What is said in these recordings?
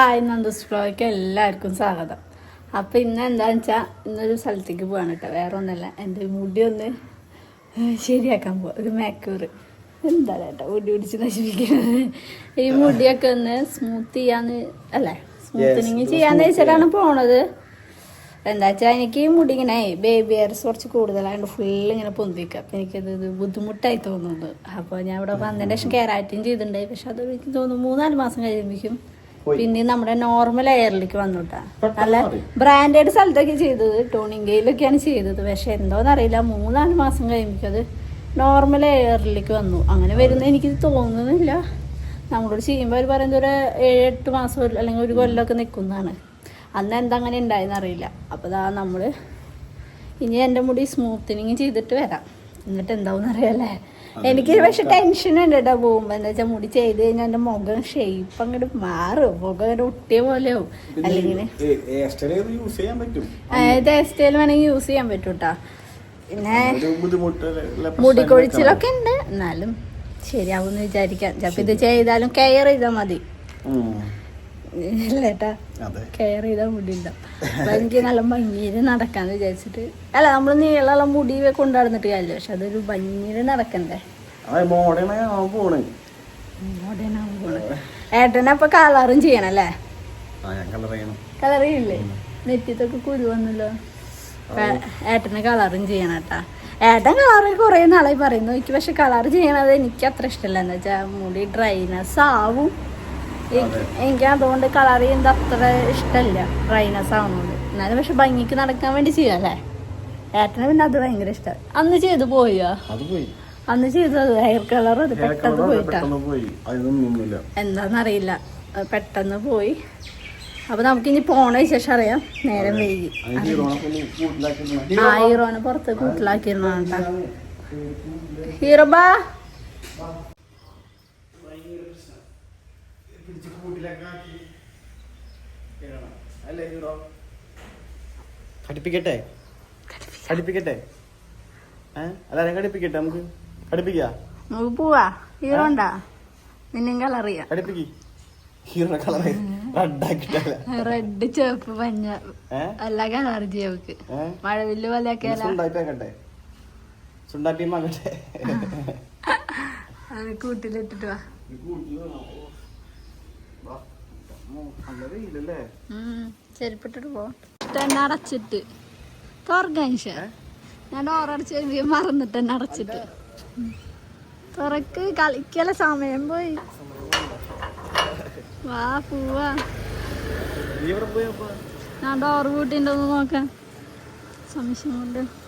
Hi നന്ദസ് ഫ്ലോയ്ക്ക് എല്ലാവർക്കും സ്വാഗതം. അപ്പോൾ ഇന്ന് എന്താണെന്ന് വെച്ചാൽ ഇന്നൊരു സ്ഥലത്തേക്ക് പോവാണ് കേട്ടോ. വേറെ ഒന്നല്ല എന്റെ മുടി ഒന്ന് ശരിയാക്കാൻ പോവാ. ഒരു മേക്കൂർ എന്താ കേട്ടോ മുടി പിടിച്ച് നശിപ്പിക്കുന്നത് ഈ മുടിയൊക്കെ ഒന്ന് സ്മൂത്ത് ചെയ്യാന്ന് അല്ലേ? സ്മൂത്തനിങ് ചെയ്യാന്ന് വെച്ചിട്ടാണ് പോണത്. എന്താ വെച്ചാൽ എനിക്ക് ഈ മുടി ഇങ്ങനെ ബേബി ഹെയർസ് കുറച്ച് കൂടുതലായതുകൊണ്ട് ഫുൾ ഇങ്ങനെ പൊന്തിക്കുക അപ്പം എനിക്കത് ഇത് ബുദ്ധിമുട്ടായി തോന്നുന്നു. അപ്പോൾ ഞാൻ ഇവിടെ വന്നതിന്റെ ശേഷം കെരാറ്റിൻ ചെയ്തിട്ടുണ്ടായി. പക്ഷെ അത് എനിക്ക് തോന്നുന്നു മൂന്നാൽ മാസം കഴിയുമ്പോഴേക്കും പിന്നെ നമ്മുടെ നോർമൽ എയറിലേക്ക് വന്നുട്ടാ നല്ല ബ്രാൻഡഡ് സ്ഥലത്തൊക്കെ ചെയ്തത് ടോണിങ്കയിലൊക്കെയാണ് ചെയ്തത്. പക്ഷെ എന്തോന്നറിയില്ല മൂന്നാൽ മാസം കഴിയുമ്പോൾ അത് നോർമൽ എയറിലേക്ക് വന്നു. അങ്ങനെ വരുന്ന എനിക്ക് തോന്നുന്നില്ല. നമ്മളോട് ചെയ്യുമ്പോൾ അവർ പറയുന്നത് ഒരു ഏഴ് എട്ട് മാസം അല്ലെങ്കിൽ ഒരു കൊല്ലമൊക്കെ നിൽക്കുന്നതാണ് അന്ന് എന്താ അങ്ങനെ ഉണ്ടായെന്ന് അറിയില്ല. അപ്പോൾ ദാ നമ്മൾ ഇനി എന്റെ മുടി സ്മൂത്തനിങ് ചെയ്തിട്ട് വരാം. എന്നിട്ട് എന്താവും അറിയാല്ലേ? എനിക്ക് പക്ഷെ ടെൻഷൻ ഉണ്ട് കേട്ടോ പോകുമ്പോ. എന്താ വെച്ചാൽ മുടി ചെയ്ത് കഴിഞ്ഞാൽ എന്റെ മുഖം ഷേപ്പ് അങ്ങോട്ട് മാറും. മുഖം അങ്ങനെ ഒട്ടിയ പോലെയാവും അല്ലെങ്കിൽ ഏത് ഹെയർ സ്റ്റൈൽ വേണമെങ്കിൽ യൂസ് ചെയ്യാൻ പറ്റും കേട്ടോ പിന്നെ ഒരു ബുദ്ധിമുട്ടുള്ള മുടി കൊഴിച്ചിലൊക്കെ ഉണ്ട്. എന്നാലും ശരിയാവുമെന്ന് വിചാരിക്കാം. ചിലപ്പോ ഇത് ചെയ്താലും കെയർ ചെയ്താൽ മതി. ഇല്ലേട്ടാ. കെയർ ചെയ്താൽ മുടി ഉണ്ടാവും അപ്പൊ എനിക്ക് നല്ല ഭംഗിയിൽ നടക്കാന്ന് വിചാരിച്ചിട്ട്. അല്ല നമ്മൾ നീളമുള്ള മുടി കൊണ്ടു നടന്നിട്ട് കാര്യമില്ല പക്ഷെ അതൊരു ഭംഗിയിൽ നടക്കണ്ടേ. ഏട്ടനെ അപ്പൊ കളറും ചെയ്യണല്ലേ? കളർ ചെയ്യില്ലേ? നെറ്റിത്തൊക്കെ കുരു വന്നല്ലോ ഏട്ടന് കളറും ചെയ്യണം കേട്ടാ ഏട്ടൻ കളറ് കുറേ നാളായി പറയുന്നു. എനിക്ക് പക്ഷെ കളർ ചെയ്യണത് എനിക്ക് അത്ര ഇഷ്ടമല്ല. എന്ന് വെച്ചാൽ മുടി ഡ്രൈനസ് ആവും. എനിക്ക് അതുകൊണ്ട് കളർ ചെയ്യുന്നത് അത്ര ഇഷ്ടമല്ല ഡ്രൈനസ് ആവുന്നുണ്ട് എന്നാലും പക്ഷെ ഭംഗിക്ക് നടക്കാൻ വേണ്ടി ചെയ്യാല്ലേ ഏട്ടന് പിന്നെ അത് ഭയങ്കര ഇഷ്ടം. അന്ന് ചെയ്ത് പോയോ? അന്ന് ചെയ്തത് ഹെയർ കളർ അത് പെട്ടെന്ന് പോയിട്ടില്ല പോയിട്ടാ? എന്താന്നറിയില്ല. പെട്ടെന്ന് പോയി. അപ്പൊ നമുക്ക് ഇനി പോണ ശേഷം അറിയാം. നേരം വൈകി. ആ ഹീറോനെ പുറത്ത് കൂട്ടിലാക്കിയിരുന്നു കേട്ടാ. ഹീറോ? ബാ കടിപ്പിക്കട്ടെ കടിപ്പിക്കട്ടെ ഏഹ് അല്ലാതെ കടിപ്പിക്കട്ടെ നമുക്ക്? കടിപ്പിക്കാ നമുക്ക് പോവാ. ഹീറോ ഉണ്ടാ? നിന്നും കളറിയാം കടിപ്പിക്ക് ഹീറോ കളർ റെഡ് ചുവപ്പ് എല്ലാ കളർ മഴവില്ല് അല്ല. കൂട്ടിലിട്ടിട്ട് വാ. ചെരുപ്പിട്ടിട്ട് പോ. തന്നെ അടച്ചിട്ട്. തുറക്കാൻ ഞാൻ ഡോറടച്ച് മറന്നിട്ട് തന്നെ അടച്ചിട്ട്. തുറക്ക് കളിക്കല സമയം പോയി. വാ പൂവാ. ഞാൻ ഡോർ കൂട്ടിണ്ടോന്ന് നോക്കാം. സംശയം കൊണ്ട്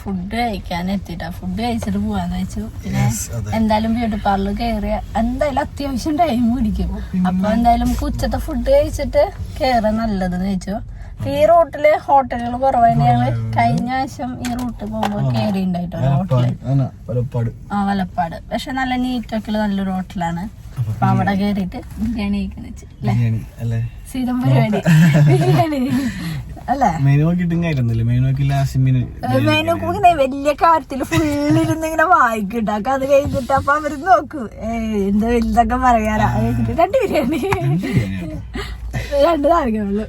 ഫുഡ് കഴിക്കാൻ എത്തിട്ടാ ഫുഡ് കഴിച്ചിട്ട് പോവാന്ന് വെച്ചു. പിന്നെ എന്തായാലും ബ്യൂട്ടി പാർലർ കയറിയ എന്തായാലും അത്യാവശ്യം ടൈം പിടിക്കും. അപ്പൊ എന്തായാലും ഉച്ചത്തെ ഫുഡ് കഴിച്ചിട്ട് കയറാൻ നല്ലതെന്ന് വെച്ചു. ഈ റൂട്ടിൽ ഹോട്ടലുകൾ കുറവായിട്ട് ഞങ്ങൾ. കഴിഞ്ഞ ആവശ്യം ഈ റൂട്ട് പോകുമ്പോ കയറി ഉണ്ടായിട്ടോ ഹോട്ടൽ ആ വലപ്പാട്. പക്ഷെ നല്ല നീറ്റൊക്കെ നല്ലൊരു ഹോട്ടലാണ് അപ്പൊ അവിടെ കേറിയിട്ട് ബിരിയാണി കഴിക്കുന്ന വെച്ച്. അല്ലേ? സ്ഥിരം പരിപാടി ബിരിയാണി. അല്ലേ? വലിയ കാര്യത്തിൽ ഫുള്ളിരുന്ന് ഇങ്ങനെ വായിക്കട്ടെ അപ്പൊ അത് കഴിഞ്ഞിട്ട് അപ്പൊ അവർ നോക്കൂ. എന്താ വലുതൊക്കെ പറയാറാ രണ്ട് ബിരിയാണി. രണ്ട് താരങ്ങളുള്ളൂ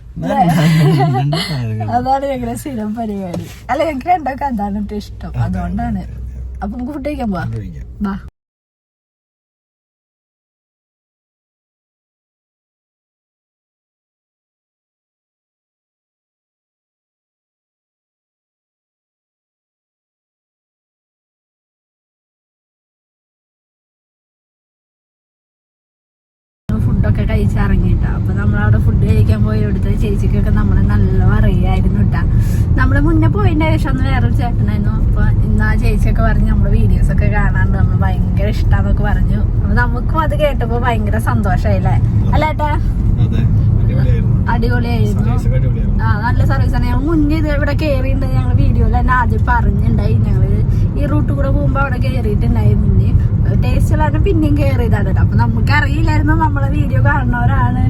അതാണ് ഞങ്ങളുടെ സ്ഥിരം പരിപാടി. അല്ല ഞങ്ങൾക്ക് രണ്ടൊക്കെ അതാണ് ഇഷ്ടം. അതുകൊണ്ടാണ്. അപ്പൊ നമുക്ക് ഫുഡ് കഴിക്കാൻ പോവാ. ഫുഡൊക്കെ കഴിച്ചിറങ്ങിട്ടാ അപ്പൊ നമ്മളവിടെ ഫുഡ് കഴിക്കാൻ പോയി എടുത്ത ചേച്ചിക്കൊക്കെ നമ്മളെ നല്ല അറിയായിരുന്നു കേട്ടാ നമ്മൾ മുന്നേ പോയിന്റെ ശേഷം അന്ന് വേറൊരു ചേട്ടനായിരുന്നു. അപ്പൊ ഇന്ന് ആ ചേച്ചിയൊക്കെ പറഞ്ഞ് നമ്മുടെ വീഡിയോസ് ഒക്കെ കാണാണ്ട് നമ്മൾ ഭയങ്കര ഇഷ്ടാന്നൊക്കെ പറഞ്ഞു. അപ്പൊ നമുക്കും അത് കേട്ടപ്പോ ഭയങ്കര സന്തോഷായില്ലേ? അല്ലേട്ടാ അടിപൊളിയായിരുന്നു. ആ നല്ല സർവീസ് ആണ് ഞങ്ങൾ മുന്നേ ഇത് ഇവിടെ കയറിയിട്ടുണ്ട് ഞങ്ങൾ വീഡിയോയിൽ തന്നെ ആദ്യം പറഞ്ഞിട്ടുണ്ടായി ഞങ്ങൾ ഈ റൂട്ട് കൂടെ പോകുമ്പോ അവിടെ കയറിയിട്ടുണ്ടായി മുന്നേ. ടേസ്റ്റ് ഉള്ളതാണ് പിന്നെയും കയറിയതാണ് കേട്ടോ. അപ്പൊ നമുക്ക് അറിയില്ലായിരുന്നു നമ്മളെ വീഡിയോ കാണുന്നവരാണ്.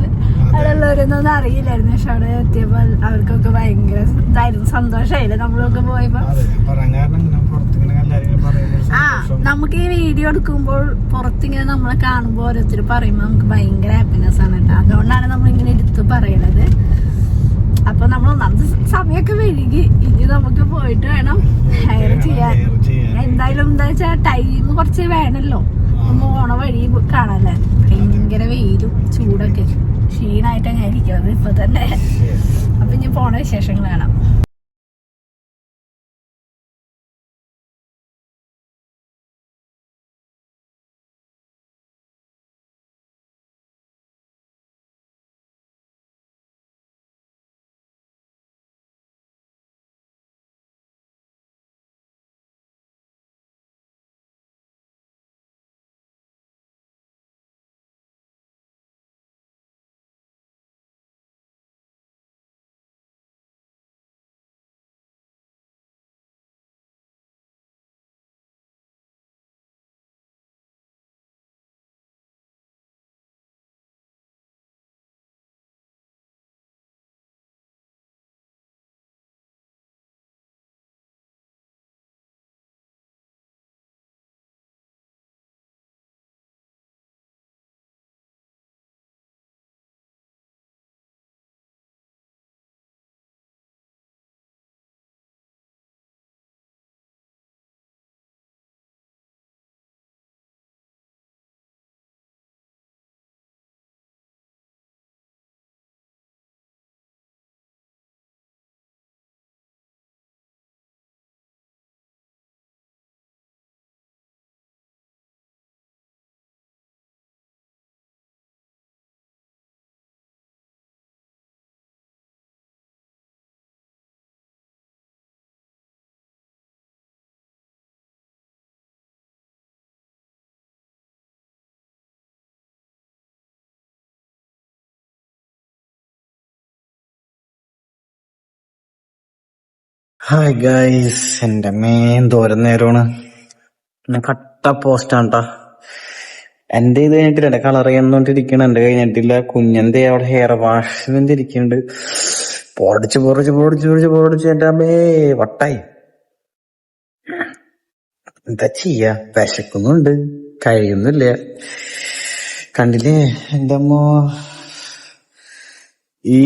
അവിടെ ഉള്ളവരൊന്നും അറിയില്ലായിരുന്നു പക്ഷെ അവിടെ എത്തിയപ്പോ അവർക്കൊക്കെ ഭയങ്കര ഇതായിരുന്നു. സന്തോഷമായില്ലേ നമ്മളൊക്കെ പോയപ്പോ ആ നമുക്ക് ഈ വീഡിയോ എടുക്കുമ്പോൾ പുറത്തിങ്ങനെ നമ്മളെ കാണുമ്പോൾ ഓരോരുത്തർ പറയുമ്പോൾ നമുക്ക് ഭയങ്കര ഹാപ്പിനെസ് ആണ് കേട്ടോ. അതുകൊണ്ടാണ് നമ്മൾ ഇങ്ങനെ എടുത്ത് പറയണത്. അപ്പൊ നമ്മൾ ഒന്നാമത് സമയമൊക്കെ വൈകി. ഇനി നമുക്ക് പോയിട്ട് വേണം ഹെയർ ചെയ്യാൻ. എന്തായാലും എന്താ വെച്ചാ ടൈം കുറച്ച് വേണല്ലോ ഒന്ന് ഓണ വഴി കാണാല്ലേ? ഭയങ്കര വെയിലും ചൂടൊക്കെ. ക്ഷീണായിട്ടാണ് ഞാൻ ഇരിക്കുന്നത് ഇപ്പൊ തന്നെ. അപ്പൊ ഇനി പോണ വിശേഷങ്ങൾ കാണാം. ഹായ് ഗൈസ് എന്റെ മേൻ തോരം നേരമാണ്. കട്ട പോസ്റ്റാണ് ട്ടാ. എന്റെ ഇത് കഴിഞ്ഞിട്ടില്ല കളർ ചെയ്യുന്നോണ്ടിരിക്കണ എന്റെ കഴിഞ്ഞിട്ടില്ല. കുഞ്ഞന്റെ അവിടെ ഹെയർ വാഷ് ഇരിക്കുന്നുണ്ട് പൊടിച്ച് പൊറിച്ച് പൊടിച്ച് പൊടിച്ച് പൊടിച്ച് എന്റെ അമ്മേ വട്ടായി. എന്താ ചെയ്യാ? വിശക്കുന്നുണ്ട്. കഴിയുന്നില്ല. കണ്ടില്ലേ എന്റെ അമ്മ? ഈ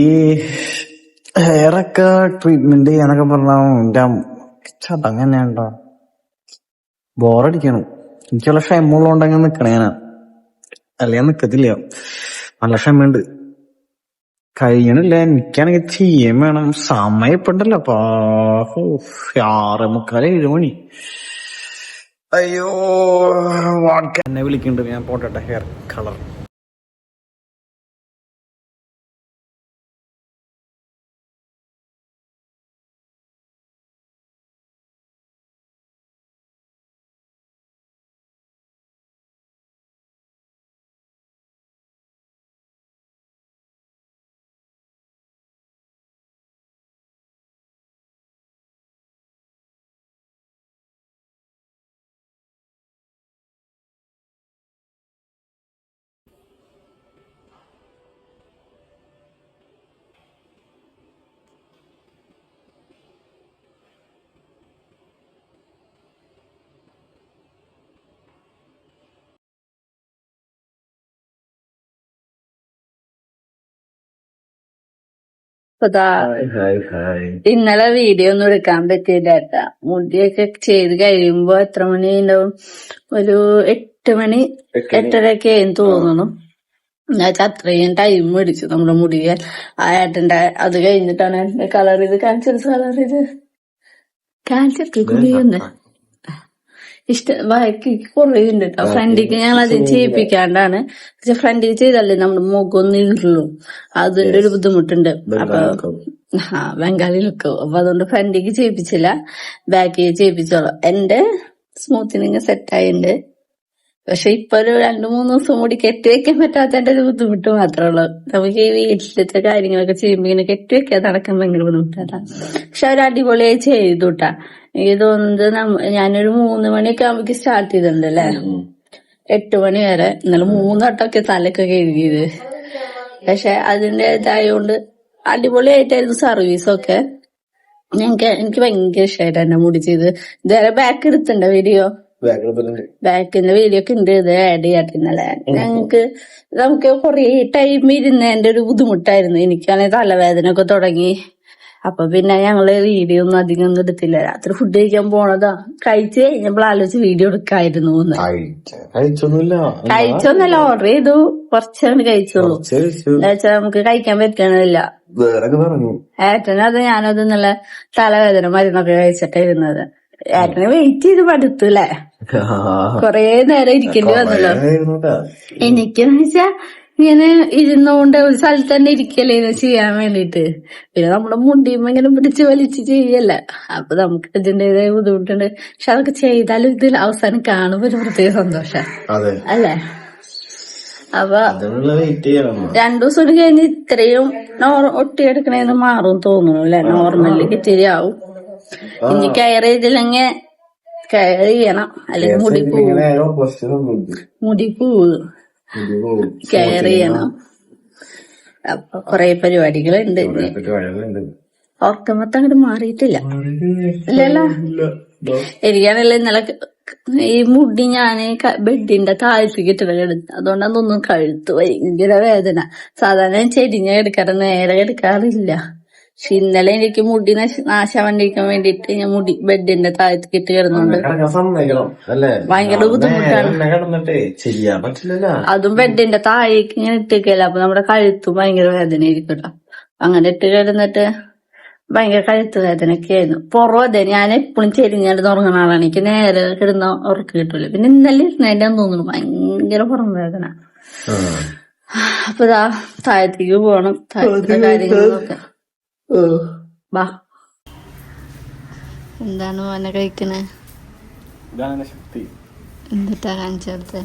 ഹെയറൊക്കെ ട്രീറ്റ്മെന്റ് ചെയ്യാന്നൊക്കെ പറഞ്ഞാൽ എന്റെ ചതങ്ങ് തന്നെയാണ്ടോ ബോറടിക്കണം. എനിക്കുള്ള ക്ഷമയുള്ളതുകൊണ്ടങ്ങനെ നിക്കണേ നിക്കണേനാ അല്ലെ ഞാൻ നിക്കത്തില്ല. നല്ല ക്ഷമയുണ്ട്. കഴിയണില്ല. എനിക്കാണെങ്കിൽ ചെയ്യാൻ വേണം. സമയപ്പെട്ടല്ലോ. അപ്പൊ ആറ് മുക്കാൽ ഏഴ് മണി. അയ്യോ എന്നെ വിളിക്കുന്നുണ്ട് ഞാൻ പോട്ടെ ഹെയർ കളർ ഇന്നലെ വീഡിയോ ഒന്നും എടുക്കാൻ പറ്റിയില്ല കേട്ടാ. മുടിയൊക്കെ ചെയ്ത് കഴിയുമ്പോ എത്ര മണി ഉണ്ടാവും? ഒരു എട്ട് മണി എട്ടരയൊക്കെ ആയെന്ന് തോന്നണം എന്നുവെച്ചാൽ അത്രയും ടൈം പിടിച്ചു നമ്മുടെ മുടിയെ ആ ഏട്ടന്റെ അത് കഴിഞ്ഞിട്ടാണ് കളർ ചെയ്ത് കാണിച്ചത് കളർ ചെയ്ത്. കാണിച്ചിട്ട് കുടിയൊന്ന് ഇഷ്ട ബാക്കി കുറെ ഉണ്ട് കേട്ടോ ഫ്രണ്ടിക്ക് ഞങ്ങൾ അത് ചെയ്യിപ്പിക്കാണ്ടാണ്. പക്ഷെ ഫ്രണ്ടിക്ക് ചെയ്തല്ലേ നമ്മുടെ മുഖം ഒന്ന് ഇരുള്ളൂ അതിന്റെ ഒരു ബുദ്ധിമുട്ടുണ്ട്. അപ്പൊ ആ ബംഗാളി ലുക്ക് അപ്പൊ അതുകൊണ്ട് ഫ്രണ്ടിക്ക് ചെയ്യിപ്പിച്ചില്ല. ബാക്കിൽ ചെയ്യിപ്പിച്ചോളൂ. എന്റെ സ്മൂത്തിനിങ് സെറ്റ് ആയിണ്ട് പക്ഷെ ഇപ്പൊ ഒരു രണ്ടു മൂന്ന് ദിവസം കൂടി കെട്ടി വെക്കാൻ പറ്റാത്തതിന്റെ ഒരു ബുദ്ധിമുട്ട് മാത്രമേ ഉള്ളൂ. നമുക്ക് ഈ വീട്ടിലത്തെ കാര്യങ്ങളൊക്കെ ചെയ്യുമ്പോ ഇങ്ങനെ കെട്ടി വെക്കാൻ നടക്കാൻ ഭയങ്കര ബുദ്ധിമുട്ടാ പക്ഷെ അവർ അടിപൊളിയായി ചെയ്തു എനിക്ക് തോന്നുന്നത് നമ്മ- ഞാനൊരു മൂന്ന് മണിയൊക്കെ ആകുമ്പോ സ്റ്റാർട്ട് ചെയ്തിട്ടുണ്ട് അല്ലേ എട്ട് മണി വരെ. ഇന്നലെ മൂന്ന് വട്ടമൊക്കെ തലയൊക്കെ കഴുകിയത്. പക്ഷെ അതിന്റെ ഇതായോണ്ട് അടിപൊളിയായിട്ടായിരുന്നു സർവീസൊക്കെ ഞങ്ങക്ക് എനിക്ക് ഭയങ്കര ഇഷ്ടമായിട്ട് എന്നെ മുടി ചെയ്ത്. ഇതുവരെ ബാക്ക് എടുത്തിണ്ട വീഡിയോ ബാക്കിന്റെ വീഡിയോ ഒക്കെ ഉണ്ട്. ഇത് ആഡ് ചെയ്യാട്ടിന്നല്ലേ ഇന്നലെ. ഞങ്ങക്ക് നമുക്ക് കൊറേ ടൈം ഇരുന്നതിന്റെ ഒരു ബുദ്ധിമുട്ടായിരുന്നു. എനിക്കാണെങ്കിൽ തലവേദന ഒക്കെ തുടങ്ങി. അപ്പൊ പിന്നെ ഞങ്ങൾ വീഡിയോ ഒന്നും അധികം ഒന്നും എടുത്തില്ല. രാത്രി ഫുഡ് കഴിക്കാൻ പോണതാ. കഴിച്ച് കഴിഞ്ഞപ്പോൾ ആലോചിച്ച് വീഡിയോ എടുക്കായിരുന്നു എന്ന്. കഴിച്ചൊന്നുമില്ല. കഴിച്ചൊന്നല്ല ഓർഡർ ചെയ്തു. കുറച്ചാണ് കഴിച്ചുള്ളൂ എന്നുവെച്ചാ നമുക്ക് കഴിക്കാൻ പറ്റണില്ല ഏട്ടനത് ഞാനത് നല്ല തലവേദന മരുന്നൊക്കെ കഴിച്ചിട്ടായിരുന്നത് ഏട്ടനെ വെയിറ്റ് ചെയ്ത് പടുത്തു അല്ലേ കൊറേ നേരം ഇരിക്കേണ്ടി വന്നല്ലോ. എനിക്കെന്ന് വെച്ചാ ഇങ്ങനെ ഇരുന്നോണ്ട് ഒരു സ്ഥലത്ത് തന്നെ ഇരിക്കല്ലേ ഇത് ചെയ്യാൻ വേണ്ടിട്ട് പിന്നെ നമ്മുടെ മുണ്ടിയുമ്പോ ഇങ്ങനെ പിടിച്ച് വലിച്ച് ചെയ്യല്ല. അപ്പൊ നമുക്ക് ഇതിന്റേതായ ബുദ്ധിമുട്ടുണ്ട്. പക്ഷെ അതൊക്കെ ചെയ്താലും ഇതിൽ അവസാനം കാണുമ്പോ ഒരു പ്രത്യേക സന്തോഷം. അല്ലേ? അപ്പൊ രണ്ടു ദിവസം കഴിഞ്ഞ് ഇത്രയും ഒട്ടിയെടുക്കണേന്ന് മാറും തോന്നുന്നു അല്ലെ? നോർമലി ഇത്തിരി ആവും. ഇനി കയറി ചെയ്തില്ലെങ്കിൽ കയറി ചെയ്യണം അല്ലെങ്കിൽ മുടി പോവും. മുടി പോവും. കെയർ ചെയ്യണം. അപ്പൊ കൊറേ പരിപാടികളുണ്ട്. ഓർക്കമത്ത് അങ്ങോട്ട് മാറിയിട്ടില്ല. ഇല്ലല്ലോ? എനിക്കാണല്ലോ ഇന്നലെ ഈ മുടി ഞാൻ ക- ബെഡിന്റെ താഴ്ത്തി കിട്ടണ കിടന്നു. അതുകൊണ്ടാണ് തോന്നുന്നു കഴുത്ത് ഭയങ്കര വേദന. സാധാരണ ഞാൻ ചെരിഞ്ഞ എടുക്കാറ് നേരെ എടുക്കാറില്ല പക്ഷെ ഇന്നലെ എനിക്ക് മുടി നശ- നാശാവാണ്ടിരിക്കാൻ വേണ്ടിട്ട് ഞാൻ മുടി ബെഡിന്റെ താഴത്തേക്ക് ഇട്ട് കിടന്നുണ്ട്. ഭയങ്കര ബുദ്ധിമുട്ടാണ്. അതും ബെഡിന്റെ താഴേക്ക് ഇങ്ങനെ ഇട്ടിക്കല്ല അപ്പൊ നമ്മുടെ കഴുത്തും ഭയങ്കര വേദനയായിരിക്കും ഇരിക്കട്ടോ അങ്ങനെ ഇട്ട് കിടന്നിട്ട് ഭയങ്കര കഴുത്ത് വേദനയൊക്കെ ആയിരുന്നു. പുറം അതെ ഞാൻ എപ്പോഴും ചെരിഞ്ഞാണ്ട് ഉറങ്ങുന്ന ആളാണ്. എനിക്ക് നേരെ കിടന്ന ഉറക്കം കിട്ടൂല. പിന്നെ ഇന്നലെ ഇരുന്നതിന്റെ തോന്നുന്നു ഭയങ്കര പുറം വേദന. അപ്പൊ ഇതാ താഴത്തേക്ക് പോകണം താഴത്തെ കാര്യങ്ങളൊക്കെ. എന്താണ് മോനെ കഴിക്കണേ? കാണിച്ചു കൊടുത്തേ?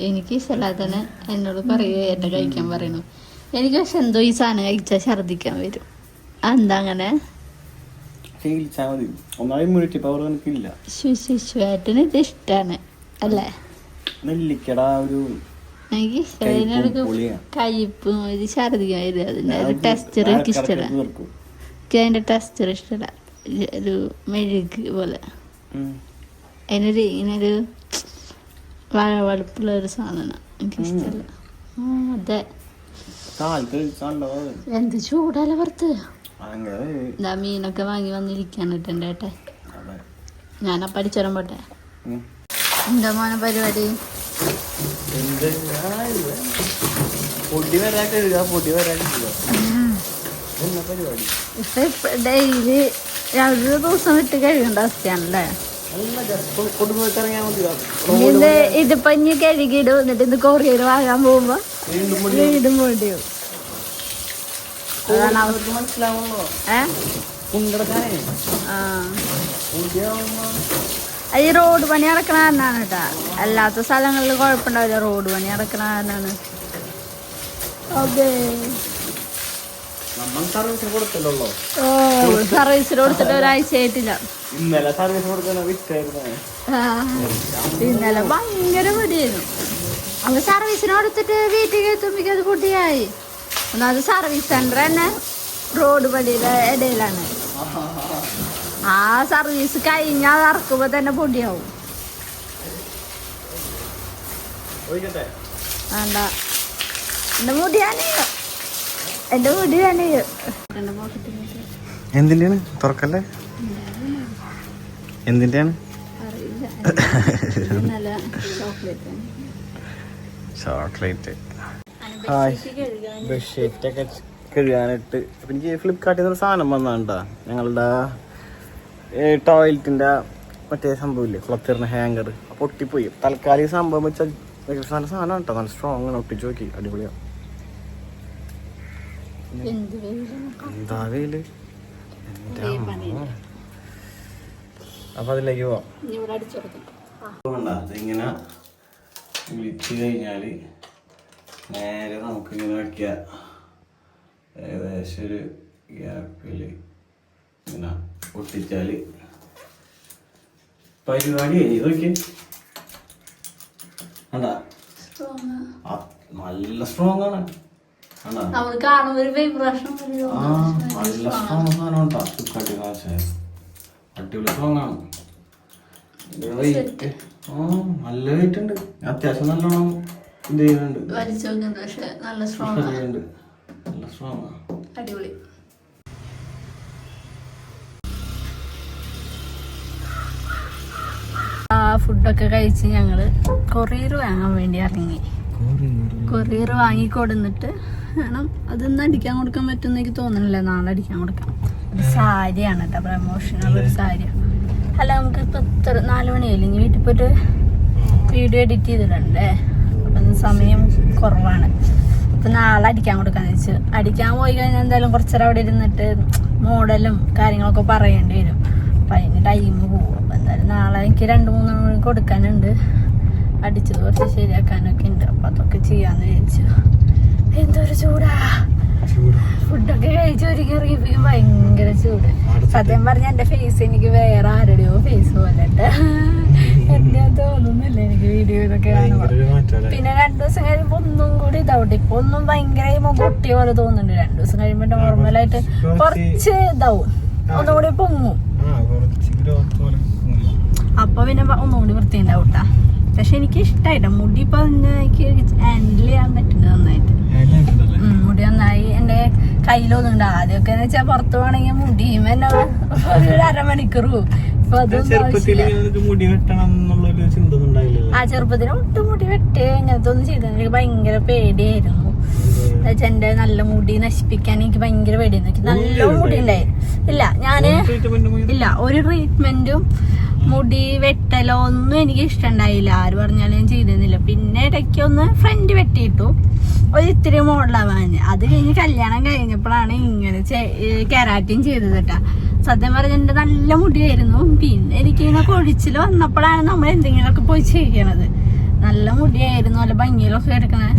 എനിക്ക് ഇഷ്ടമല്ലാത്തന്നെ എന്നോട് പറയുക എന്നെ കഴിക്കാൻ പറയണു. എനിക്ക് പക്ഷെ എന്തോ ഈ സാധനം കഴിച്ചാൽ ഛർദിക്കാൻ വരും. എന്താ അങ്ങനെ? ശുശുശുവേട്ടന് ഇത് ഇഷ്ടാണ്. അല്ലേ? നെല്ലിക്കട ഒരു എനിക്ക് ഇഷ്ടം. കയ്പും ഇത് ഛർദിക്കാൻ വരും അതിന്റെ ഒരു ടെക്സ്ചർ എനിക്ക് ഇഷ്ടമല്ല എനിക്ക് അതിന്റെ ടെക്സ്ചർ ഇഷ്ടമല്ല ഒരു മെഴുക് പോലെ. അതിനൊരു ഇങ്ങനൊരു വഴവടുപ്പുള്ള ഒരു സാധനം. എനിക്ക് ഇഷ്ടമല്ല അതെ. എന്ത് ചൂടല്ല പുറത്ത്? ഇതാ മീനൊക്കെ വാങ്ങി വന്നിരിക്കാണ് കേട്ടോ എന്റെ ഏട്ടെ അതെ. ഞാനാ പഠിച്ചോളം പോട്ടെ. എന്താ മോനെ പരിപാടി? പൊടി വരാൻ കഴുകുക പൊടി വരാൻ കഴുകുക എന്നാ പരിപാടി? ഇപ്പൊ ഡെയിലി രണ്ടു ദിവസം വിട്ട് കഴുകേണ്ട അവസ്ഥയാണല്ലേ? ഇത് ഇതിപ്പോ ഇനി കഴുകിയിടും എന്നിട്ട് ഇത് കൊറിയർ വാങ്ങാൻ പോകുമ്പോ വീണ്ടും വീണ്ടും വരും മനസ്സിലാവുള്ളൂ ഏ? ആ. അത് ഈ റോഡ് പണി നടക്കണ കാരണമാണ് കേട്ടാ. അല്ലാത്ത സ്ഥലങ്ങളിൽ കുഴപ്പമുണ്ടാവില്ല. റോഡ് പണി നടക്കണ കാരണമാണ് സർവീസിൽ കൊടുത്തിട്ട് ഒരാഴ്ച ആയിട്ടില്ല. ഇന്നലെ സർവീസ് ഇന്നലെ ഭയങ്കര പൊടിയായിരുന്നു. അവ സർവീസിന് കൊടുത്തിട്ട് വീട്ടിൽ എത്തുമ്പോഴേക്കും അത് പൊട്ടിയായി ഒന്നാമത് സർവീസ് സെന്റർ തന്നെ റോഡ് പടിയുടെ ഇടയിലാണ്. ആ സർവീസ് കഴിഞ്ഞാൽ ഇറക്കുമ്പോ തന്നെ പൊടിയാവും. വേണ്ട. എന്റെ മുടി അണിയോ എന്റെ മുടി എന്റെ എന്തിന്റെയാണ്? തുറക്കല്ലേ? എന്തിന്റെയാണ്? ചോക്ലേറ്റ് ചോക്ലേറ്റ് ഹായ് ബെഡ്ഷീറ്റ് ഒക്കെ കഴുകാനിട്ട്. അപ്പം എനിക്ക് ഫ്ലിപ്കാർട്ടിൽ നിന്ന് സാധനം വന്നാണ്ടാ. ഞങ്ങളുടെ ടോയ്ലറ്റിന്റെ മറ്റേ സംഭവമില്ലേ ഫ്ലത്തറിന് ഹാങ്കർ അപ്പോൾ തൽക്കാലം തൽക്കാലിക സംഭവം വെച്ചാൽ നല്ല സാധനം കേട്ടോ നല്ല സ്ട്രോങ് ആണ്. ഒട്ടിച്ച് നോക്കി. അടിപൊളിയാ. എന്ത് വെയിലാ. ഒരേ. അപ്പൊ അതിലേക്ക് പോവാം. ഇങ്ങനെ വിളിച്ചു കഴിഞ്ഞാൽ നേരെ നമുക്ക് ഇങ്ങനെ വെക്കുക ഏകദേശം ഒരു ഗ്യാപ്പിൽ ഇങ്ങനെ പൊട്ടിച്ചാൽ പരിപാടി കഴിഞ്ഞു. നോക്കി നല്ല സ്ട്രോങ് ആണ്. നല്ല സ്ട്രോങ് സാധനം ഉണ്ടാ അടിപൊളി സ്ട്രോങ് ആണ്. നല്ല വെയിറ്റ് ഉണ്ട്. അത്യാവശ്യം നല്ലോണം ഇത് ചെയ്യുന്നുണ്ട്. അടിപൊളി. ആ ഫുഡൊക്കെ കഴിച്ച് ഞങ്ങൾ കൊറിയർ വാങ്ങാൻ വേണ്ടി ഇറങ്ങി. കൊറിയർ. വാങ്ങി കൊടുന്നിട്ട് വേണം അതൊന്നും അടിക്കാൻ കൊടുക്കാൻ പറ്റുമെന്ന് എനിക്ക് തോന്നുന്നില്ല. നാളെ അടിക്കാൻ കൊടുക്കാം. ഒരു സാരിയാണ് കേട്ടോ പ്രമോഷനുള്ള ഒരു സാരിയാണ് അല്ല നമുക്ക് ഇപ്പൊ ഇത്ര നാല് മണിയായില്ല? ഇനി വീട്ടിൽ പോയിട്ട് വീഡിയോ എഡിറ്റ് ചെയ്തിട്ടുണ്ടേ അപ്പം സമയം കുറവാണ്. അപ്പൊ നാളെ അടിക്കാൻ കൊടുക്കാന്ന് വെച്ചു. അടിക്കാൻ പോയി കഴിഞ്ഞാൽ എന്തായാലും കുറച്ചേരം അവിടെ ഇരുന്നിട്ട് മോഡലും കാര്യങ്ങളൊക്കെ പറയേണ്ടി വരും. അപ്പൊ അതിന് ടൈം പോകും. അപ്പൊ എന്തായാലും നാളെ എനിക്ക് രണ്ട് മൂന്ന് മണി കൊടുക്കാനുണ്ട്. അടിച്ചത് കുറച്ച് ശരിയാക്കാനൊക്കെ ഉണ്ട്. അപ്പൊ അതൊക്കെ ചെയ്യാന്ന് വിചാരിച്ചു. എന്തൊരു ചൂടാ. ഫുഡൊക്കെ കഴിച്ച് ഒരുക്കി ഇറങ്ങിയപ്പോഴും ഭയങ്കര ചൂട്. സത്യം പറഞ്ഞ എന്റെ ഫേസ് എനിക്ക് വേറെ ആരുടെയോ ഫേസ് പോലെ എനിക്ക് വീഡിയോ ഇതൊക്കെ പിന്നെ രണ്ടു ദിവസം കഴിയുമ്പോ ഒന്നും കൂടി ഇതാവട്ടെ. ഇപ്പൊ ഒന്നും ഭയങ്കര പൊട്ടിയ പോലെ തോന്നുന്നുണ്ട്. രണ്ടു ദിവസം കഴിയുമ്പോ നോർമലായിട്ട് കുറച്ച് ഇതാവും. ഒന്നുകൂടി പൊങ്ങും. അപ്പൊ പിന്നെ ഒന്നുകൂടി വൃത്തി ഉണ്ടാവൂട്ടാ പക്ഷെ എനിക്ക് ഇഷ്ടായിട്ട. മുടി ഇപ്പൊ എനിക്ക് ഹാൻഡിൽ ചെയ്യാൻ പറ്റുന്നുണ്ട് നന്നായിട്ട്. മുടി നന്നായി. എന്റെ കയ്യിലൊന്നുണ്ട്. ആദ്യമൊക്കെ എന്ന് വെച്ചാൽ പുറത്ത് പോകണമെങ്കിൽ മുടിയും എന്നെ ഒരു അതൊന്നും ചെറുപ്പത്തിൽ. മുടി വെട്ടണം എന്നുള്ളൊരു ചിന്ത ഒന്നും ഉണ്ടായില്ലല്ലോ? ആ ചെറുപ്പത്തിൽ ഒട്ടും മുടി വെട്ടേ അങ്ങനത്തെ ഒന്നും എനിക്ക് ഭയങ്കര പേടിയായിരുന്നു. എന്റെ നല്ല മുടി നശിപ്പിക്കാൻ എനിക്ക് ഭയങ്കര പേടിയായിരുന്നു. എനിക്ക് നല്ല മുടി ഉണ്ടായി. ഇല്ല ഞാൻ ഇല്ല ഒരു ട്രീറ്റ്മെന്റും മുടി വെട്ടലോ ഒന്നും എനിക്ക് ഇഷ്ടണ്ടായില്ല ആര് പറഞ്ഞാലും ഞാൻ ചെയ്തിരുന്നില്ല. പിന്നെ ഇടയ്ക്ക് ഒന്ന് ഫ്രണ്ട് വെട്ടിയിട്ടു. ഒരു ഇത്തിരി മോഡലാവാൻ അത് കഴിഞ്ഞ് കല്യാണം കഴിഞ്ഞപ്പോഴാണ് ഇങ്ങനെ കെരാറ്റിൻ ചെയ്തത് കേട്ടാ. സത്യം പറഞ്ഞ നല്ല മുടിയായിരുന്നു. പിന്നെ എനിക്ക് ഇങ്ങനെ കൊഴിച്ചിൽ വന്നപ്പോഴാണ് നമ്മൾ എന്തെങ്കിലുമൊക്കെ പോയി ചെയ്യണത്. നല്ല മുടിയായിരുന്നു നല്ല ഭംഗിയിലൊക്കെ എടുക്കണേ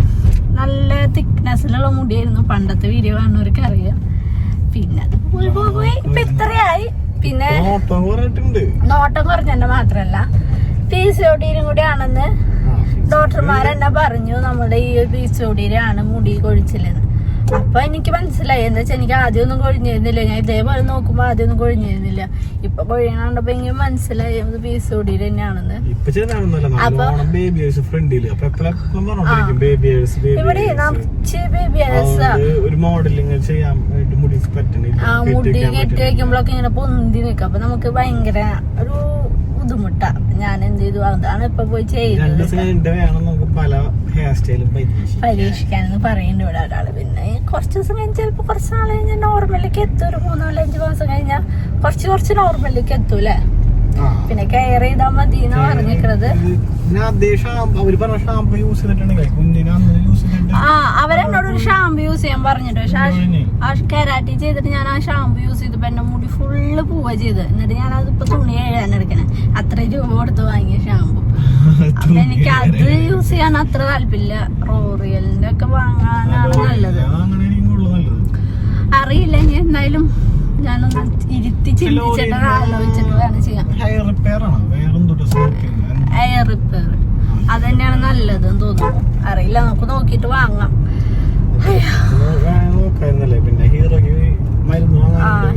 നല്ല തിക്നെസ്സിലുള്ള മുടിയായിരുന്നു. പണ്ടത്തെ വീഡിയോ കാണുന്നവർക്ക് അറിയാം. പിന്നെ അത് പോയി പോയി പോയി ഇപ്പൊ ഇത്രയായി. പിന്നെ നോട്ടം കുറഞ്ഞെന്നെ മാത്രല്ല പി സി ഒടിയിലും കൂടി ആണെന്ന് ഡോക്ടർമാരെന്നെ പറഞ്ഞു. നമ്മുടെ ഈ പി സി ഒടിയിലാണ് മുടി കൊഴിച്ചില്ലെന്ന് അപ്പൊ എനിക്ക് മനസ്സിലായി. എന്താ വെച്ചാൽ എനിക്ക് ആദ്യമൊന്നും കൊഴിഞ്ഞിരുന്നില്ല. ഞാൻ ഇതേപോലെ നോക്കുമ്പോ ആദ്യമൊന്നും കൊഴിഞ്ഞിരുന്നില്ല. ഇപ്പൊ കൊഴിയണണ്ടപ്പോ എനിക്ക് മനസ്സിലായി. അത് പീസ് സി ഒടിയിൽ തന്നെയാണെന്ന് ഇവിടെ നിറച്ച് ആ. മുടി കെട്ടി. വെക്കുമ്പോഴൊക്കെ ഇങ്ങനെ പൊന്തി നിക്കും. അപ്പൊ നമുക്ക് ഭയങ്കര ഒരു ബുദ്ധിമുട്ടാ. ഞാൻ എന്ത് ചെയ്തു? അതാണ് ഇപ്പൊ പോയി ചെയ്തത് പരീക്ഷിക്കാനെന്ന് പറയുന്നുണ്ട് ഇവിടെ ഒരാൾ. പിന്നെ കുറച്ച് ദിവസം കഴിഞ്ഞ് ചിലപ്പോ കുറച്ച് നാൾ കഴിഞ്ഞാൽ നോർമലിലേക്ക് എത്തും. ഒരു മൂന്നാലഞ്ചു മാസം കഴിഞ്ഞാൽ കുറച്ച് കുറച്ച് നോർമലിലേക്ക് എത്തൂലേ. പിന്നെ കെയർ ചെയ്താൽ മതി എന്നാ പറഞ്ഞിരിക്കണത്. ആ അവരെന്നോട് ഒരു ഷാമ്പു യൂസ് ചെയ്യാൻ പറഞ്ഞിട്ട്. പക്ഷെ ആ- ആ ചെയ്തിട്ട് ഞാൻ ആ ഷാമ്പു യൂസ് ചെയ്തപ്പോ എന്റെ മുടി ഫുള്ള് പൂവ ചെയ്ത് എന്നിട്ട് ഞാൻ അതിപ്പോ തുണി എഴുതാൻ എടുക്കണേ. അത്ര രൂപ കൊടുത്ത് വാങ്ങിയ ഷാമ്പു അപ്പൊ എനിക്ക് അത് യൂസ് ചെയ്യാൻ അത്ര താല്പര്യമില്ല. റോറിയലിന്റെ ഒക്കെ വാങ്ങാനാണ് നല്ലത്. അറിയില്ല ഇനി എന്തായാലും ഞാനൊന്ന് ഇരുത്തി ചിന്തിച്ചിട്ട് ആലോചിച്ചിട്ട് വേണം ചെയ്യാം ഹെയർ റിപ്പയർ ആണോ? എയർ റിപ്പയർ അത് തന്നെയാണ് നല്ലതെന്ന് തോന്നുന്നു. അറിയില്ല നമുക്ക് നോക്കിയിട്ട് വാങ്ങാം.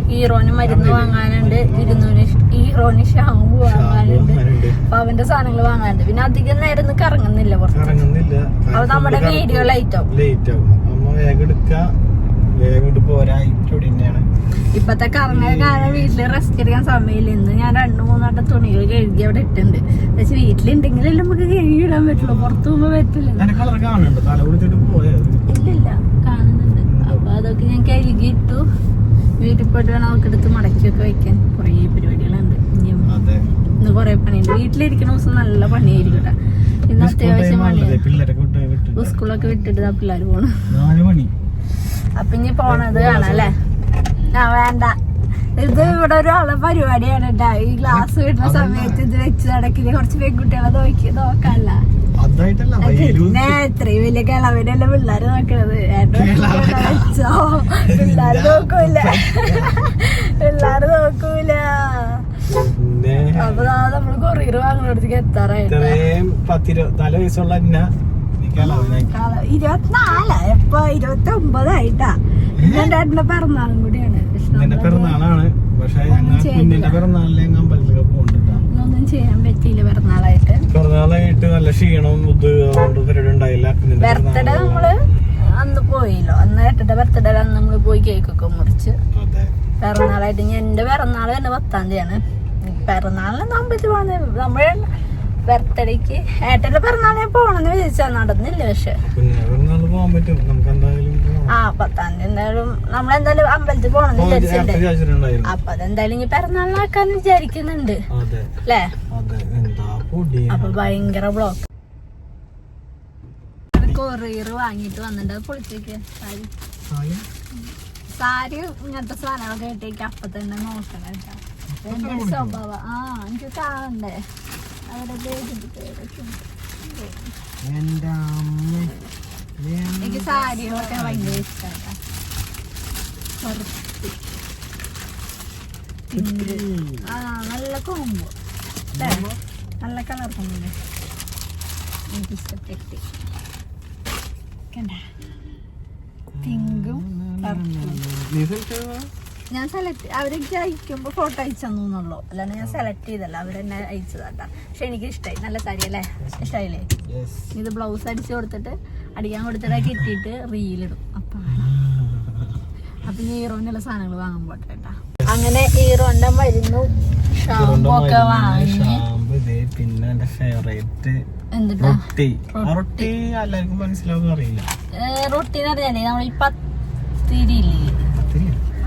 ഹീറോന് മരുന്ന് വാങ്ങാനുണ്ട്. ഇരുന്നൂറ് ഹീറോന് ഷാമ്പു വാങ്ങാനുണ്ട്. വാങ്ങാനുണ്ട്. അപ്പൊ അവന്റെ സാധനങ്ങൾ വാങ്ങാനുണ്ട്. പിന്നെ അധികം നേരം കറങ്ങുന്നില്ല പുറത്ത് അപ്പൊ നമ്മുടെ വീഡിയോ ലൈറ്റ് ആവും. ലൈറ്റ് ആവും. തന്നെയാണ്. ഇപ്പത്തെ കറങ്ങ കാരണം വീട്ടിൽ റെസ്റ്റ് എടുക്കാൻ സമയമില്ല. ഇന്ന് ഞാൻ രണ്ടു മൂന്നാട്ടം തുണികൾ കഴുകി അവിടെ ഇട്ടുണ്ട് പക്ഷെ വീട്ടിലുണ്ടെങ്കിലും നമുക്ക് കഴുകി ഇടാൻ പറ്റുള്ളൂ. പുറത്തു പോകുമ്പോ പറ്റില്ല ഇല്ലില്ല കാണുന്നുണ്ട്. അപ്പൊ അതൊക്കെ ഞാൻ കഴുകി ഇട്ടു. വീട്ടിൽ പോയിട്ട് വേണം അവർക്ക് എടുത്ത് മടക്കിയൊക്കെ വെക്കാൻ. കുറേ പരിപാടികളുണ്ട്. ഇന്ന് കൊറേ പണിയുണ്ട്. വീട്ടിലിരിക്കുന്ന ദിവസം നല്ല പണിയായിരിക്കും. ഇന്ന് അത്യാവശ്യം പണിയാണ്. സ്കൂളൊക്കെ വിട്ടിട്ട്. ആ പിള്ളേർ പോണം. നാല് മണി. അപ്പൊ ഇനി പോണത് കാണല്ലേ? അല്ലേ ആ വേണ്ട. ഇത് ഇവിടെ ഒരാളെ പരിപാടിയാണ് കേട്ടാ ഈ ഗ്ലാസ് വിടുന്ന സമയത്ത് ഇത് വെച്ച് നടക്കില്ല? കുറച്ച് പെൺകുട്ടികളെ നോക്കി വയ്യലു പിന്നെ ഇത്രയും വലിയ കിളവിനല്ലേ പിള്ളേര് നോക്കണത്? വെച്ചോ. പിള്ളേര് നോക്കൂല. പിള്ളേര് നോക്കൂല. അപ്പൊ നമ്മൾ കൊറിയർ വാങ്ങണടത്തേക്ക് എത്താറായിട്ട്. ഇത്രയും പത്തിരു നാല് വയസ്സുള്ള ഇരുപത്തിനാലാ ഇപ്പൊ ഇരുപത്തി ഒമ്പതായിട്ടാ എന്റെ ഏട്ടന്റെ പിറന്നാളും കൂടിയാണ് എന്റെ പിറന്നാളാണ് പക്ഷെ ഞങ്ങൾ പിറന്നാളിലെ അമ്പലത്തിലൊക്കെ പോകുന്നുണ്ടാ ഒന്നും ചെയ്യാൻ പറ്റിയില്ല പിറന്നാളായിട്ട്. പിറന്നാളായിട്ട് നല്ല ക്ഷീണം പരിപാടി ഉണ്ടായില്ല. ബർത്ത്ഡേ നമ്മൾ അന്ന് പോയില്ലോ. അന്ന് ഏട്ടന്റെ ബർത്ത്ഡേ അന്ന് നമ്മൾ പോയി കേക്കൊക്കെ മുറിച്ച്. പിറന്നാളായിട്ട് ഞാൻ എന്റെ പിറന്നാൾ തന്നെ പത്താം തീയതിയാണ്. പിറന്നാളിന് അമ്പലത്തിൽ പോകുന്നത് നമ്മൾ ബർത്ത്ഡേക്ക് ഏട്ടന്റെ പിറന്നാളിനെ പോണെന്ന് വിചാരിച്ചാ നടന്നില്ല പക്ഷെ. ആ പത്താം തീയതി എന്തായാലും നമ്മളെന്തായാലും അമ്പലത്തിൽ പോണെന്ന് പോകാൻ വിചാരിച്ചിട്ടുണ്ട് അപ്പൊ അതെന്തായാലും ഇനി പിറന്നാളിനാക്കാന്ന് വിചാരിക്കുന്നുണ്ട്. അല്ലേ അപ്പൊ ഭയങ്കര ബ്ലോക്ക് കൊറിയർ വാങ്ങിട്ട് വന്നിട്ട് പൊളിച്ചേക്ക്. സാരി. സാരി? ഇങ്ങനത്തെ സാധനങ്ങളൊക്കെ കിട്ടിയേക്ക് അപ്പൊ തന്നെ നോക്കണം കേട്ടോ. എന്റെ സ്വഭാവം. ആ എനിക്ക് കാണണ്ടേ? എനിക്ക് സാരികളൊക്കെ ഭയങ്കര ഇഷ്ടമാണ് ആ നല്ല കൊമ്പോ നല്ല കളർ കോമ്പോ എനിക്ക് ഇഷ്ടപ്പെട്ട്. കണ്ട? പിങ്കും ഞാൻ സെലക്ട് അവരൊക്കെ അയക്കുമ്പോൾ ഫോട്ടോ അയച്ചെന്നുള്ളൂ അല്ലാണ്ട് ഞാൻ സെലക്ട് ചെയ്തല്ല. അവരെന്നെ അയച്ചതാട്ടാ. പക്ഷെ എനിക്ക് ഇഷ്ടമായി നല്ല സാരി അല്ലേ? ഇഷ്ടമായില്ലേ ഇത് ബ്ലൗസ് അടിച്ചു കൊടുത്തിട്ട് അടിക്കാൻ കൊടുത്തിട്ട് കിട്ടിയിട്ട് റീലിടും അപ്പൊ അപ്പൊ ഈ ഹീറോനുള്ള സാധനങ്ങൾ വാങ്ങാൻ പോട്ടെ കേട്ടാ. അങ്ങനെ ഹീറോന്റെ മരുന്നു ഷാമ്പു ഒക്കെ വാങ്ങി. പിന്നെ എന്റെ ഫേവറേറ്റ് റൊട്ടി. റൊട്ടി. എല്ലാവർക്കും മനസ്സിലാവും അറിയില്ല. റൊട്ടീന്ന് അറിയാനേ നമ്മൾ ഈ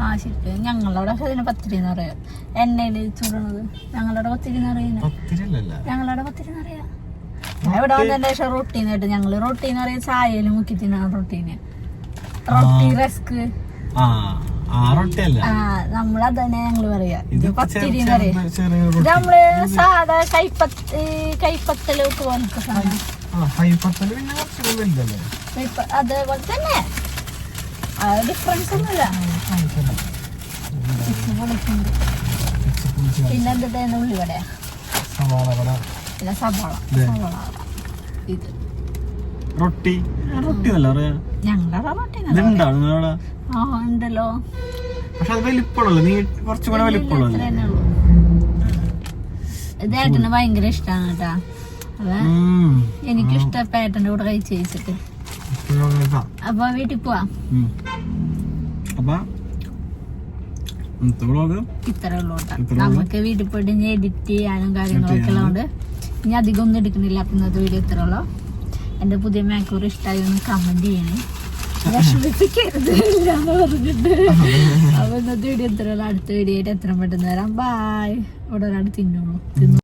ആ ശരിക്കും ഞങ്ങളവിടെ അതിന് പത്തിരി എന്ന് പറയാം. എണ്ണയിൽ ചൂടണത്. ഞങ്ങളവിടെ പത്തിരി എന്ന് പറയുന്നത് ഞങ്ങളവിടെ പത്തിരി എന്ന് പറയാം. ഇവിടെ വന്നതിന്റെ ശേഷം റൊട്ടീന്ന് കേട്ടോ ഞങ്ങൾ റൊട്ടി എന്ന് പറയാം. ചായയിൽ മുക്കി തിന്നാണ് റൊട്ടീന് റൊട്ടി റസ്ക്. ആ ആ റൊട്ടി അല്ല. ആ നമ്മളത് തന്നെ ഞങ്ങൾ പറയാ. പത്തിരി എന്ന് പറയാം. ഇത് നമ്മൾ സാധാ കൈപ്പത്ത് കൈപ്പത്തലോട്ട് പോലത്തെ സാധനം. അതേപോലെ തന്നെ. ഡിഫറൻസ് ഒന്നുമില്ല. പിന്നെ എന്തിട്ടായിരുന്നു ഉള്ളിവട സവാള വട പിന്നെ സവാള സവാള ഇത് റൊട്ടി റൊട്ടി ഞങ്ങളുടെ ആ ഉണ്ടല്ലോ പക്ഷെ അത് വലിപ്പമുള്ളൂ നീ കുറച്ചും കൂടെ വലിപ്പമുള്ളൂ ഇത്ര തന്നെ ഉള്ളൂ. ഇത് ഏട്ടന് ഭയങ്കര ഇഷ്ടമാണ് കേട്ടാ. അപ്പൊ എനിക്ക് ഇഷ്ടപ്പെട്ട ഏട്ടന്റെ കൂടെ കഴിച്ച് കഴിച്ചിട്ട്. അപ്പൊ വീട്ടിൽ പോവാ. അപ്പൊ ഇത്ര ഉള്ളൂ കേട്ടോ. ഇത്രേ ഉള്ളൂ. നമുക്ക് വീട്ടിൽ പോയിട്ട് ഇനി എഡിറ്റ് ചെയ്യാനും കാര്യങ്ങളൊക്കെ ഉള്ളതുകൊണ്ട് ഇനി അധികം ഒന്നും എടുക്കുന്നില്ല അപ്പൊ ഇന്നത്തെ വീഡിയോ ഇത്ര ഉള്ളു. എന്റെ പുതിയ മേക്കൂർ ഇഷ്ടമായി ഒന്ന് കമന്റ് ചെയ്യണേ. വിഷമിപ്പിക്കരുത് ഇല്ലാന്ന് പറഞ്ഞിട്ട്. അപ്പൊ ഇന്നത്തെ വീഡിയോ ഇത്ര ഉള്ളു. അടുത്ത വീഡിയോ ആയിട്ട് എത്ര പെട്ടെന്ന് വരാം. ബായ് ഇവിടെ ഒരാൾ തിന്നോളൂ തിന്നു.